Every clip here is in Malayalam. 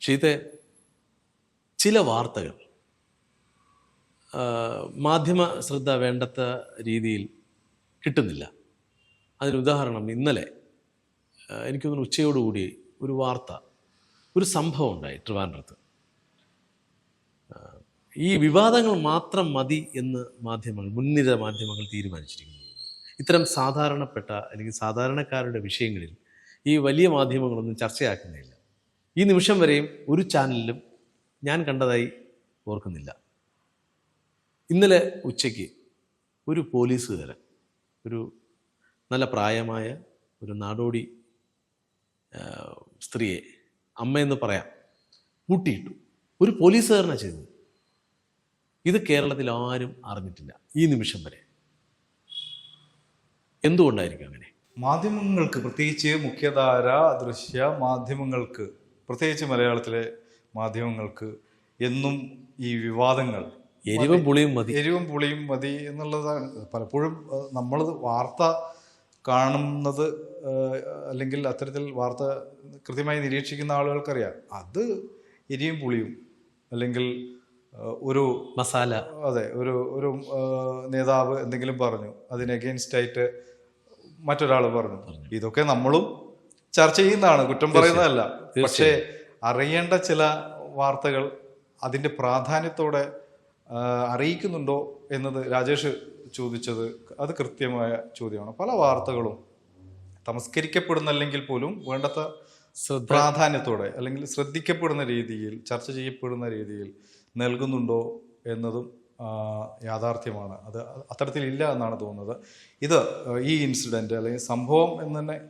ഷീത്തെ ചില വാർത്തകൾ മാധ്യമ ശ്രദ്ധ വേണ്ടത്ത രീതിയിൽ കിട്ടുന്നില്ല. അതിന് ഉദാഹരണം ഇന്നലെ എനിക്ക് ഉച്ചയോടുകൂടി ഒരു വാർത്ത ഒരു സംഭവം ഉണ്ടായി ട്രിവാൻഡ്രത്ത്. ഈ വിവാദങ്ങൾ മാത്രം മതി എന്ന് മാധ്യമങ്ങൾ മുൻനിര മാധ്യമങ്ങൾ തീരുമാനിച്ചിരിക്കുന്നു. ഇത്തരം സാധാരണപ്പെട്ട അല്ലെങ്കിൽ സാധാരണക്കാരുടെ വിഷയങ്ങളിൽ ഈ വലിയ മാധ്യമങ്ങളൊന്നും ചർച്ചയാക്കുന്നില്ല. ഈ നിമിഷം വരെയും ഒരു ചാനലിലും ഞാൻ കണ്ടതായി ഓർക്കുന്നില്ല. ഇന്നലെ ഉച്ചയ്ക്ക് ഒരു പോലീസുകാരൻ ഒരു നല്ല പ്രായമായ ഒരു നാടോടി സ്ത്രീയെ അമ്മയെന്ന് പറയാം കൂട്ടിയിട്ടു. ഒരു പോലീസുകാരനാണ് ചെയ്തത്. ഇത് കേരളത്തിൽ ആരും അറിഞ്ഞിട്ടില്ല ഈ നിമിഷം വരെ. എന്തുകൊണ്ടായിരിക്കും അങ്ങനെ? മാധ്യമങ്ങൾക്ക് പ്രത്യേകിച്ച് മുഖ്യധാര ദൃശ്യ മാധ്യമങ്ങൾക്ക് പ്രത്യേകിച്ച് മലയാളത്തിലെ മാധ്യമങ്ങൾക്ക് എന്നും ഈ വിവാദങ്ങൾ എരിവും പുളിയും മതി. എരിവും പുളിയും മതി എന്നുള്ളത് പലപ്പോഴും നമ്മൾ വാർത്ത കാണുന്നത് അല്ലെങ്കിൽ അത്തരത്തിൽ വാർത്ത കൃത്യമായി നിരീക്ഷിക്കുന്ന ആളുകൾക്കറിയാം. അത് എരിയും പുളിയും അല്ലെങ്കിൽ ഒരു മസാല. അതെ ഒരു ഒരു നേതാവ് എന്തെങ്കിലും പറഞ്ഞു അതിന് അഗെയിൻസ്റ്റ് ആയിട്ട് മറ്റൊരാൾ പറഞ്ഞു. ഇതൊക്കെ നമ്മളും ചർച്ച ചെയ്യുന്നതാണ് കുറ്റം പറയുന്നതല്ല. പക്ഷേ അറിയേണ്ട ചില വാർത്തകൾ അതിന്റെ പ്രാധാന്യത്തോടെ അറിയിക്കുന്നുണ്ടോ എന്നത് രാജേഷ് ചോദിച്ചത് അത് കൃത്യമായ ചോദ്യമാണ്. പല വാർത്തകളും തമസ്കരിക്കപ്പെടുന്നല്ലെങ്കിൽ പോലും വേണ്ടത്ര പ്രാധാന്യത്തോടെ അല്ലെങ്കിൽ ശ്രദ്ധിക്കപ്പെടുന്ന രീതിയിൽ ചർച്ച ചെയ്യപ്പെടുന്ന രീതിയിൽ നൽകുന്നുണ്ടോ എന്നതും യാഥാർത്ഥ്യമാണ്. അത് അത്തരത്തിലില്ല എന്നാണ് തോന്നുന്നത്. ഇത് ഈ ഇൻസിഡന്റ് അല്ലെങ്കിൽ സംഭവം എന്ന് തന്നെ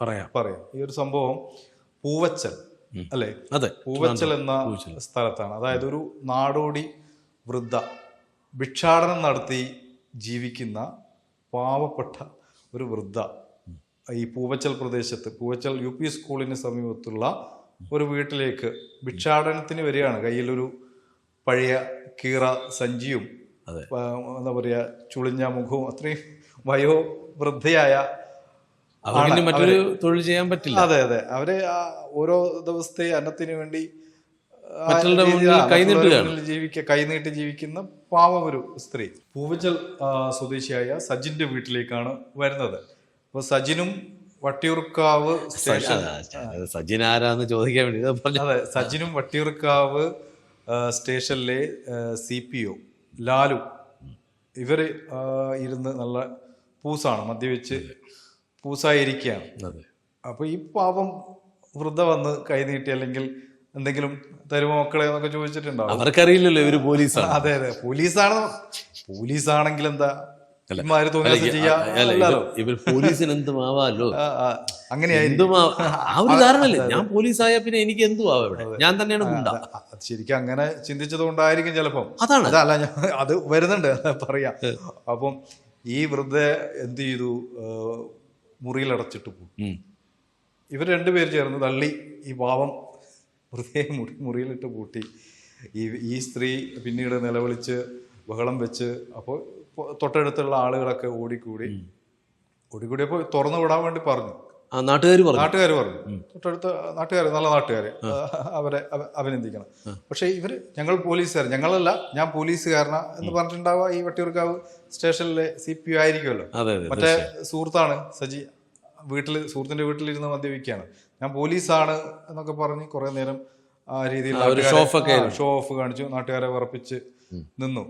പറയാം. പറയാം. ഈ ഒരു സംഭവം പൂവച്ചൽ അല്ലേ? അതെ. പൂവച്ചൽ എന്ന സ്ഥലത്താണ്. അതായത് ഒരു നാടോടി വൃദ്ധ ഭിക്ഷാടനം നടത്തി ജീവിക്കുന്ന പാവപ്പെട്ട ഒരു വൃദ്ധ ഈ പൂവച്ചൽ പ്രദേശത്ത് പൂവച്ചൽ യു പി സ്കൂളിന് സമീപത്തുള്ള ഒരു വീട്ടിലേക്ക് ഭിക്ഷാടനത്തിന് വരികയാണ്. കയ്യിലൊരു പഴയ കീറ സഞ്ചിയും എന്താ പറയുക ചുളിഞ്ഞ മുഖവും അത്രയും വയോവൃദ്ധയായ അവർക്ക് മറ്റൊരു തൊഴിൽ ചെയ്യാൻ പറ്റില്ല. അതെ അതെ. അവർ ഓരോ ദിവസത്തെ അന്നത്തിന് വേണ്ടി ജീവിക്ക കൈനീട്ടി ജീവിക്കുന്ന പാവം ഒരു സ്ത്രീ. പൂവച്ചൽ സ്വദേശിയായ സജിന്റെ വീട്ടിലേക്കാണ് വരുന്നത്. അപ്പൊ സജിനും വട്ടിയൂർക്കാവ് സ്റ്റേഷൻ സജിൻ ആരാന്ന് ചോദിക്കാൻ വേണ്ടി അതെ സജിനും വട്ടിയൂർക്കാവ് സ്റ്റേഷനിലെ സി പി ഒ ലാലു. ഇവർ ഇരുന്ന് നല്ല പൂസാണ് മദ്യവെച്ച് പൂസായിരിക്കുകയാണ്. അതെ. അപ്പൊ ഈ പാപം വൃദ്ധ വന്ന് കൈനീട്ടി അല്ലെങ്കിൽ എന്തെങ്കിലും തരുമോ മക്കളെ എന്നൊക്കെ ചോദിച്ചിട്ടുണ്ടാവും. അവർക്കറിയില്ലല്ലോ ഇവർ പോലീസാണ്. അതെ അതെ. പോലീസാണ്. പോലീസാണെങ്കിൽ എന്താ അല്ല, ഇവർ- പോലീസിന് എന്തും ആവാലോ അങ്ങനെയായിരിക്കും. ആ- ഒരു ധാരണല്ലേ ഞാൻ പോലീസായ പിന്നെ എനിക്ക് എന്തും ആവാം ഇവിടെ ഞാൻ തന്നെയാണ് ഗുണ്ട. ശരിക്കും അങ്ങനെ ചിന്തിച്ചത് കൊണ്ടായിരിക്കും ചിലപ്പം. അതാണ്. അതല്ല ഞാൻ അത് വരുന്നുണ്ട് പറയാം. അപ്പം ഈ വൃദ്ധ എന്ത് ചെയ്തു? മുറിയിലടച്ചിട്ട് പോകും. ഇവർ രണ്ടുപേർ ചേർന്ന് തള്ളി ഈ പാവം വെറുതെ മുറി മുറിയിലിട്ട് പൂട്ടി. ഈ ഈ സ്ത്രീ പിന്നീട് നിലവിളിച്ച് ബഹളം വെച്ച് അപ്പോൾ തൊട്ടടുത്തുള്ള ആളുകളൊക്കെ ഓടിക്കൂടി. ഓടിക്കൂടിയപ്പോൾ തുറന്നു വിടാൻ വേണ്ടി പറഞ്ഞു. നാട്ടുകാർ പറഞ്ഞു. നാട്ടുകാർ പറഞ്ഞു. തൊട്ടടുത്ത നാട്ടുകാർ നല്ല നാട്ടുകാർ അവരെ അഭിനന്ദിക്കണം. പക്ഷേ ഇവർ ഞങ്ങൾ പോലീസുകാർ. ഞങ്ങളല്ല ഞാൻ പോലീസുകാരനാ എന്ന് പറഞ്ഞിട്ടുണ്ടാവുക ഈ വട്ടിയൂർക്കാവ് സ്റ്റേഷനിലെ സി പി ആയിരിക്കുമല്ലോ. മറ്റേ സുഹൃത്താണ് സജി വീട്ടിൽ സുഹൃത്തിന്റെ വീട്ടിലിരുന്ന് മദ്യപിക്കുകയാണ്. ഞാൻ പോലീസാണ് എന്നൊക്കെ പറഞ്ഞ് കുറേ നേരം ആ രീതിയിൽ ഷോ ഓഫ് കാണിച്ചു നാട്ടുകാരെ വിറപ്പിച്ച് നിന്നു.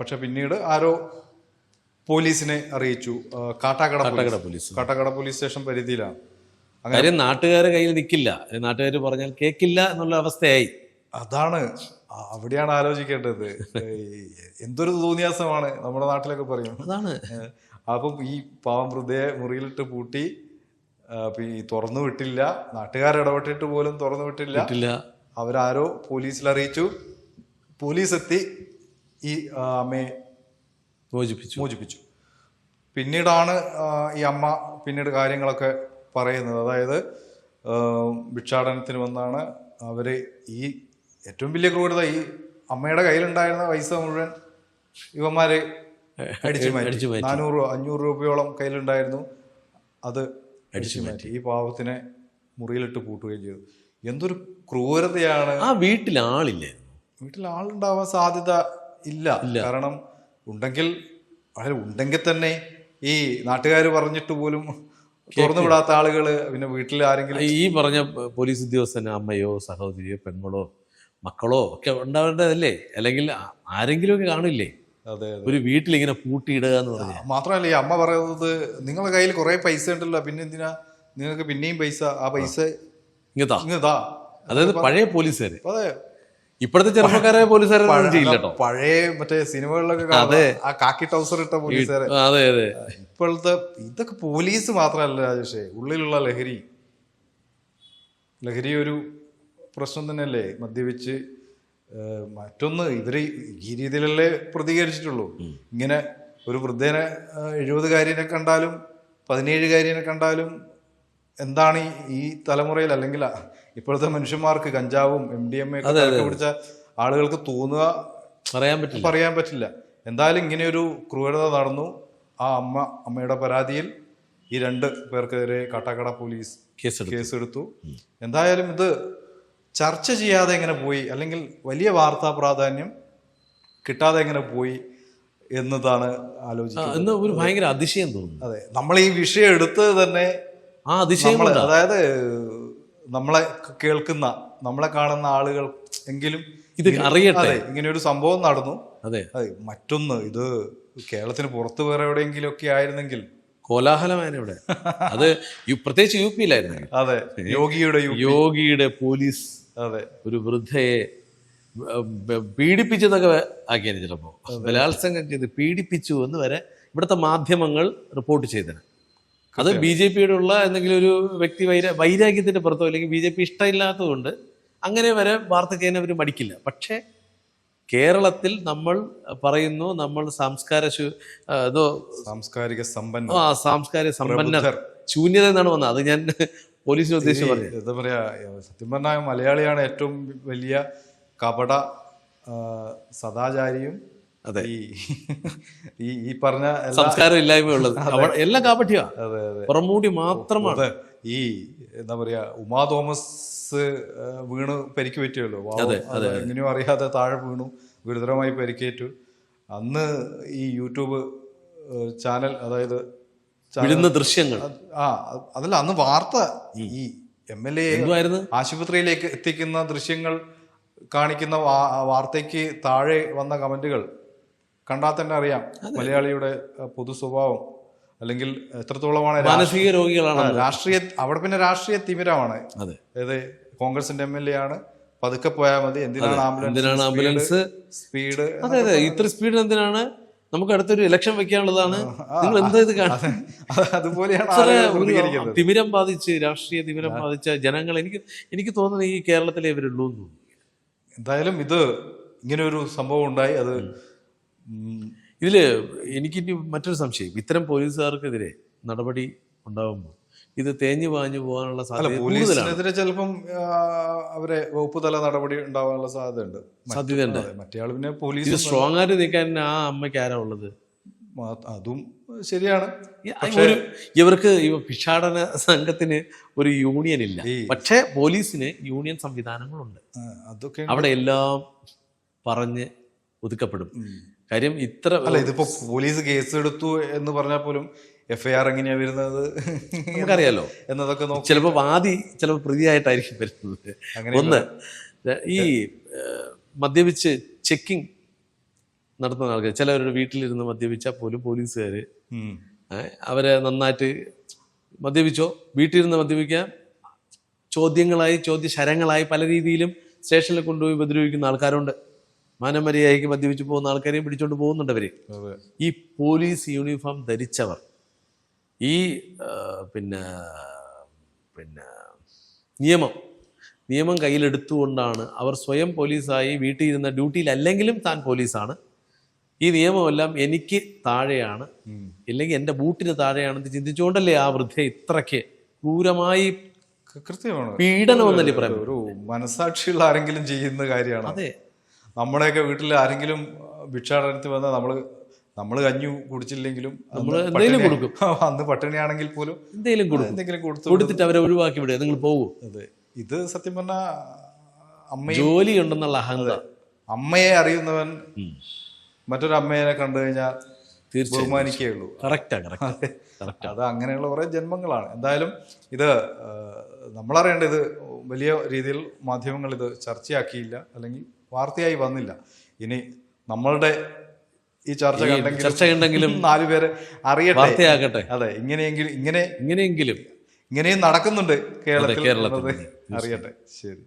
പക്ഷെ പിന്നീട് ആരോ പോലീസിനെ അറിയിച്ചു. Kattakkada Kattakkada police. Kattakkada police station പരിധിയിലാണ്. അങ്ങനെ കാര്യം നാട്ടുകാരെ കയ്യിൽ നിൽക്കില്ല. നാട്ടുകാർ പറഞ്ഞാൽ കേൾക്കില്ല എന്നുള്ള അവസ്ഥയായി. അതാണ്. അവിടെയാണ് ആലോചിക്കേണ്ടത്. എന്തൊരു തോന്നിയാസമാണ് നമ്മുടെ നാട്ടിലൊക്കെ പറയും. അതാണ്. അപ്പം ഈ പാവം ഹൃദയ മുറിയിലിട്ട് പൂട്ടി തുറന്നു വിട്ടില്ല. നാട്ടുകാർ ഇടപെട്ടിട്ട് പോലും തുറന്നു വിട്ടില്ല. അവരാരോ പോലീസിൽ അറിയിച്ചു. പോലീസ് എത്തി. ഈ അമ്മയെ മോചിപ്പിച്ചു. മോചിപ്പിച്ചു. പിന്നീടാണ് ഈ അമ്മ പിന്നീട് കാര്യങ്ങളൊക്കെ പറയുന്നത്. അതായത് ഭിക്ഷാടനത്തിന് വന്നാണ് അവർ ഈ ഏറ്റവും വലിയ ക്രൂരത ഈ അമ്മയുടെ കയ്യിലുണ്ടായിരുന്ന പൈസ മുഴുവൻ ഇവന്മാര് അടിച്ചു മാറ്റി. നാനൂറ് അഞ്ഞൂറ് രൂപയോളം കയ്യിലുണ്ടായിരുന്നു. അത് അടിച്ചു മാറ്റി. ഈ പാവത്തിനെ മുറിയിലിട്ട് പൂട്ടുകയും ചെയ്തു. എന്തൊരു ക്രൂരതയാണ്. ആ വീട്ടിൽ ആളില്ലേ വീട്ടിൽ ആളുണ്ടാവാൻ സാധ്യത ഇല്ല. കാരണം ഉണ്ടെങ്കിൽ അതായത് ഉണ്ടെങ്കിൽ തന്നെ ഈ നാട്ടുകാർ പറഞ്ഞിട്ട് പോലും തുറന്നു വിടാത്ത ആളുകൾ പിന്നെ വീട്ടിൽ ആരെങ്കിലും ഈ പറഞ്ഞ പോലീസ് ഉദ്യോഗസ്ഥന് അമ്മയോ സഹോദരിയോ പെൺമളോ മക്കളോ ഒക്കെ ഉണ്ടാവേണ്ടതല്ലേ? അല്ലെങ്കിൽ ആരെങ്കിലും ആരെങ്കിലുമൊക്കെ കാണില്ലേ? അതെ ഒരു വീട്ടിൽ ഇങ്ങനെ പൂട്ടിയിടുക എന്ന് പറഞ്ഞു മാത്രമല്ല ഈ അമ്മ പറയുന്നത് നിങ്ങളുടെ കയ്യിൽ കുറെ പൈസ ഉണ്ടല്ലോ പിന്നെ എന്തിനാ നിങ്ങൾക്ക് പിന്നെയും പൈസ? ആ പൈസ ഇങ്ങനെ ഇങ്ങതാ അതായത് പഴയ പോലീസുകാർ അതെ. ഇപ്പോഴത്തെ ചെറുപ്പക്കാരായ പോലീസുകാരെ ചെയ്യില്ല കേട്ടോ പഴയ മറ്റേ സിനിമകളിലൊക്കെ ആ കാക്കി ടൗസർ ഇട്ട പോലീസുകാരെ. അതെ അതെ. ഇപ്പോഴത്തെ ഇതൊക്കെ പോലീസ് മാത്രമല്ല രാജേഷേ ഉള്ളിലുള്ള ലഹരി. ലഹരി ഒരു പ്രശ്നം തന്നെയല്ലേ? മദ്യപിച്ച് മറ്റൊന്ന് ഇവർ ഈ രീതിയിലല്ലേ പ്രതികരിച്ചിട്ടുള്ളൂ. ഇങ്ങനെ ഒരു വൃദ്ധേനെ എഴുപത് എഴുപതുകാരിനെ കണ്ടാലും പതിനേഴുകാരിനെ കണ്ടാലും എന്താണ് ഈ- തലമുറയിൽ അല്ലെങ്കിൽ ഇപ്പോഴത്തെ മനുഷ്യന്മാർക്ക് കഞ്ചാവും എം ഡി എം എ പിടിച്ച ആളുകൾക്ക് തോന്നുക പറയാൻ പറ്റില്ല. പറയാൻ പറ്റില്ല. എന്തായാലും ഇങ്ങനെയൊരു ക്രൂരത നടന്നു. ആ അമ്മ അമ്മയുടെ പരാതിയിൽ ഈ രണ്ട് പേർക്കെതിരെ കാട്ടാക്കട പോലീസ് കേസെടുത്തു. എന്തായാലും ഇത് ചർച്ച ചെയ്യാതെ എങ്ങനെ പോയി? അല്ലെങ്കിൽ വലിയ വാർത്താ പ്രാധാന്യം കിട്ടാതെ എങ്ങനെ പോയി എന്നതാണ് ആലോചിക്കുന്നത്. ഒരു ഭയങ്കര അതിശയം തോന്നുന്നു. അതെ. നമ്മൾ ഈ വിഷയം എടുത്ത് തന്നെ ആ അതിശയം അതായത് നമ്മളെ കേൾക്കുന്ന നമ്മളെ കാണുന്ന ആളുകൾ എങ്കിലും ഇത് അറിയട്ടെ. ഇങ്ങനെ ഒരു സംഭവം നടന്നു. അതെ. അതെ മറ്റൊന്ന് ഇത് കേരളത്തിന് പുറത്ത് വേറെ എവിടെയെങ്കിലും ഒക്കെ ആയിരുന്നെങ്കിൽ. കോലാഹലമായിരുന്നു ഇവിടെ. അത് പ്രത്യേകിച്ച് യു പിയിലായിരുന്നു അതെ യോഗിയുടെ യോഗിയുടെ പോലീസ് അതെ. ഒരു വൃദ്ധയെ പീഡിപ്പിച്ചതൊക്കെ ആക്കിയായിരുന്നു ചിലപ്പോ. ആക്കിയാണ് ചിലപ്പോൾ ബലാത്സംഗം ചെയ്ത് പീഡിപ്പിച്ചു എന്ന് വരെ ഇവിടുത്തെ മാധ്യമങ്ങൾ റിപ്പോർട്ട് ചെയ്തത് അത് ബി ജെ പിയുടെ ഉള്ള എന്തെങ്കിലും ഒരു വ്യക്തി വൈര വൈരാഗ്യത്തിന്റെ പുറത്തോ അല്ലെങ്കിൽ ബി ജെ പി ഇഷ്ടമില്ലാത്തതുകൊണ്ട് അങ്ങനെ വരെ വാർത്ത ചെയ്യാൻ അവർ മടിക്കില്ല. പക്ഷേ കേരളത്തിൽ നമ്മൾ പറയുന്നു നമ്മൾ സാംസ്കാര എന്തോ സാംസ്കാരിക സമ്പന്ന ആ സാംസ്കാരിക സമ്പന്നർ. ശൂന്യത എന്നാണ് വന്നത്. അത് ഞാൻ പോലീസിനെ ഉദ്ദേശിച്ച് പറഞ്ഞു എന്താ പറയാ സത്യം പറഞ്ഞാൽ മലയാളിയാണ് ഏറ്റവും വലിയ കപട സദാചാരിയും അതെ. ഈ ഈ പറഞ്ഞ സംസ്കാരം ഇല്ലായ്മയുള്ളത്. എല്ലാം അതെ പുറമൂടി മാത്രമാണ്. ഈ എന്താ പറയാ ഉമാ തോമസ് വീണ് പരിക്ക് പറ്റിയല്ലോ അതെ, എങ്ങനെയോ അറിയാതെ താഴെ വീണു ഗുരുതരമായി പരിക്കേറ്റു. അന്ന് ഈ യൂട്യൂബ് ചാനൽ അതായത് വിടുന്ന ദൃശ്യങ്ങൾ. ആ അതല്ല അന്ന് വാർത്ത ഈ എം എൽ എ ആശുപത്രിയിലേക്ക് എത്തിക്കുന്ന ദൃശ്യങ്ങൾ കാണിക്കുന്ന വാ- വാർത്തയ്ക്ക് താഴെ വന്ന കമന്റുകൾ. കണ്ടാൽ തന്നെ അറിയാം മലയാളിയുടെ പൊതു സ്വഭാവം അല്ലെങ്കിൽ എത്രത്തോളമാണ് മാനസിക രോഗികളാണ് രാഷ്ട്രീയ അവിടെ പിന്നെ രാഷ്ട്രീയ തിമിരമാണ്. അതായത് കോൺഗ്രസിന്റെ എം എൽ എ ആണ്. പതുക്കെ പോയാൽ മതി. എന്തിനാണ് ആംബുലൻസ് എന്തിനാണ് ആംബുലൻസ് സ്പീഡ്? അതെ അതെ. ഇത്ര സ്പീഡ് എന്തിനാണ്? നമുക്ക് അടുത്തൊരു ഇലക്ഷൻ വെക്കാനുള്ളതാണ്. നിങ്ങൾ എന്താ ഇത് കാണാം അതുപോലെയാണ് തിമിരം ബാധിച്ച് രാഷ്ട്രീയ തിമിരം ബാധിച്ച ജനങ്ങൾ എനിക്ക് എനിക്ക് തോന്നുന്നത് ഈ കേരളത്തിലേ ഇവരുള്ളൂ എന്തായാലും ഇത് ഇങ്ങനെ ഒരു സംഭവം ഉണ്ടായി. അത് ഉം, ഇതിൽ എനിക്കിനി മറ്റൊരു സംശയം. ഇത്തരം പോലീസുകാർക്കെതിരെ നടപടി ഉണ്ടാകുമ്പോൾ ഇത് തേഞ്ഞു പാഞ്ഞു പോകാനുള്ള സാധ്യത പോലീസിനെതിരെ ചിലപ്പം അവരെ വകുപ്പ് തല നടപടി ഉണ്ടാവാനുള്ള സാധ്യതയുണ്ട്. സാധ്യതയുണ്ട്. മറ്റേ പിന്നെ പോലീസ് സ്ട്രോങ് ആയിട്ട് നിൽക്കാൻ ആ അമ്മയ്ക്ക് ആരാ ഉള്ളത്? അതും ശരിയാണ്. ഇവർക്ക് ഇവ ഭിക്ഷാടന സംഘത്തിന് ഒരു യൂണിയൻ ഇല്ല. പക്ഷെ പോലീസിന് യൂണിയൻ സംവിധാനങ്ങളുണ്ട്. അതൊക്കെ അവിടെ എല്ലാം പറഞ്ഞ് ഒതുക്കപ്പെടും. കാര്യം ഇത്ര അല്ല ഇതിപ്പോ പോലീസ് കേസ് എടുത്തു എന്ന് പറഞ്ഞാൽ പോലും എഫ് ഐ ആർ എങ്ങനെയാ വരുന്നത്? നമുക്കറിയാലോ. എന്നതൊക്കെ നോക്കി. ചിലപ്പോൾ വാദി ചിലപ്പോൾ പ്രതിയായിട്ടായിരിക്കും വരുന്നത്. ഒന്ന് ഈ മദ്യപിച്ച് ചെക്കിംഗ് നടത്തുന്ന ആൾക്കാർ ചിലവരുടെ വീട്ടിലിരുന്ന് മദ്യപിച്ചാൽ പോലും പോലീസുകാർ അവരെ നന്നായിട്ട് മദ്യപിച്ചോ വീട്ടിലിരുന്ന് മദ്യപിക്കാൻ ചോദ്യങ്ങളായി ചോദ്യശരങ്ങളായി പല രീതിയിലും സ്റ്റേഷനിൽ കൊണ്ടുപോയി ഉപദ്രവിക്കുന്ന ആൾക്കാരുണ്ട്. മാനമര്യാദയ്ക്ക് മദ്യപിച്ച് പോകുന്ന ആൾക്കാരെയും പിടിച്ചോണ്ട് പോകുന്നുണ്ട് അവർ. ഈ പോലീസ് യൂണിഫോം ധരിച്ചവർ ഈ പിന്നെ പിന്നെ നിയമം നിയമം കയ്യിലെടുത്തുകൊണ്ടാണ് അവർ സ്വയം പോലീസായി വീട്ടിൽ ഇരുന്ന ഡ്യൂട്ടിയിൽ അല്ലെങ്കിലും താൻ പോലീസാണ്. ഈ നിയമമെല്ലാം എനിക്ക് താഴെയാണ്. ഇല്ലെങ്കിൽ എന്റെ ബൂട്ടിന് താഴെയാണെന്ന് ചിന്തിച്ചുകൊണ്ടല്ലേ ആ വൃദ്ധ ഇത്രയ്ക്ക് ക്രൂരമായി കൃത്യമാണ്. പീഡനം എന്നല്ലേ പറയാം ഒരു മനസാക്ഷിയുള്ള ആരെങ്കിലും ചെയ്യുന്ന കാര്യമാണ്. അതെ. നമ്മുടെയൊക്കെ വീട്ടിൽ ആരെങ്കിലും ഭിക്ഷാടനത്തിൽ വന്നാൽ നമ്മൾ നമ്മൾ കഞ്ഞു കുടിച്ചില്ലെങ്കിലും അന്ന് നമ്മൾ എന്തെങ്കിലും പട്ടിണി- അന്ന് പട്ടിണിയാണെങ്കിൽ പോലും എന്തെങ്കിലും കൊടുക്കും. എന്തെങ്കിലും കൊടുത്തു കൊടുത്തിട്ട് അവരെ ഒഴിവാക്കി വിടുക. നിങ്ങൾ പോകും. അതെ. ഇത് സത്യം പറഞ്ഞാൽ അമ്മ ജോലി ഉണ്ടെന്നുള്ള അഹന്ത അമ്മയെ അറിയുന്നവൻ മറ്റൊരു അമ്മയെ കണ്ടു കഴിഞ്ഞാൽ ബഹുമാനിക്കേ ഉള്ളൂ. അത്. അങ്ങനെയുള്ള കുറേ ജന്മങ്ങളാണ്. എന്തായാലും ഇത് നമ്മളറിയേണ്ട ഇത് വലിയ രീതിയിൽ മാധ്യമങ്ങൾ ഇത് ചർച്ചയാക്കിയില്ല. അല്ലെങ്കിൽ വാർത്തയായി വന്നില്ല. ഇനി നമ്മളുടെ ഈ ചർച്ച കണ്ടെങ്കിലും ചർച്ച ഉണ്ടെങ്കിലും നാലുപേരെ അറിയട്ടെ. ആകട്ടെ അതെ ഇങ്ങനെയെങ്കിലും ഇങ്ങനെ ഇങ്ങനെയെങ്കിലും. ഇങ്ങനെയും നടക്കുന്നുണ്ട് കേരളത്തിൽ കേരളത്തിൽ. അറിയട്ടെ. ശരി.